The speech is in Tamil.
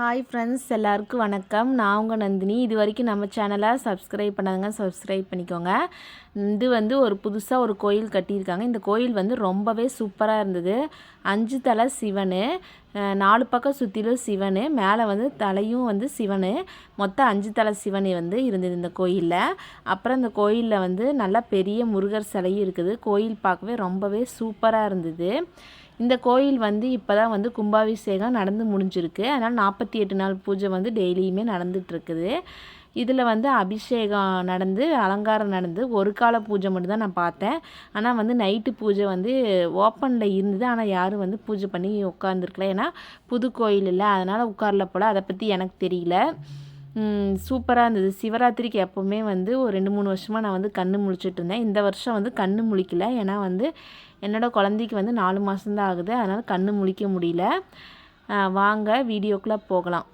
ஹாய் ஃப்ரெண்ட்ஸ் எல்லாருக்கும் வணக்கம். நான் உங்கள் நந்தினி. இது வரைக்கும் நம்ம சேனலை சப்ஸ்கிரைப் பண்ணாதுங்க சப்ஸ்கிரைப் பண்ணிக்கோங்க. இது வந்து ஒரு புதுசாக ஒரு கோயில் கட்டியிருக்காங்க. இந்த கோயில் வந்து ரொம்பவே சூப்பராக இருந்தது. அஞ்சு தலை சிவன் நாலு பக்கம் சுற்றிலும் சிவன் மேலே வந்து தலையும் வந்து சிவன். மொத்தம் அஞ்சு தலை சிவன் வந்து இருந்தது இந்த கோயிலில். அப்புறம் இந்த கோயிலில் வந்து நல்லா பெரிய முருகர் சிலையும் இருக்குது. கோயில் பார்க்கவே ரொம்பவே சூப்பராக இருந்தது. இந்த கோயில் வந்து இப்போ தான் வந்து கும்பாபிஷேகம் நடந்து முடிஞ்சிருக்கு. அதனால் நாற்பத்தி எட்டு நாள் பூஜை வந்து டெய்லியுமே நடந்துகிட்ருக்குது இதில் வந்து அபிஷேகம் நடந்து அலங்காரம் நடந்து ஒரு கால பூஜை மட்டும் தான் நான் பார்த்தேன். ஆனால் வந்து நைட்டு பூஜை வந்து ஓப்பனில் இருந்தது. ஆனால் யாரும் வந்து பூஜை பண்ணி உட்காந்துருக்கல ஏன்னா புது கோயில் இல்லை. அதனால் உட்காரல போல். அதை பற்றி எனக்கு தெரியல. சூப்பராக இருந்தது. சிவராத்திரிக்கு எப்போவுமே வந்து ஒரு ரெண்டு மூணு வருஷமாக நான் வந்து கண் முழிச்சிட்டு இருந்தேன் இந்த வருஷம் வந்து கண் முழிக்கல. ஏன்னா வந்து என்னோடய குழந்தைக்கு வந்து நாலு மாதம்தான் ஆகுது. அதனால் கண் முழிக்க முடியல. வாங்க வீடியோக்குள்ளே போகலாம்.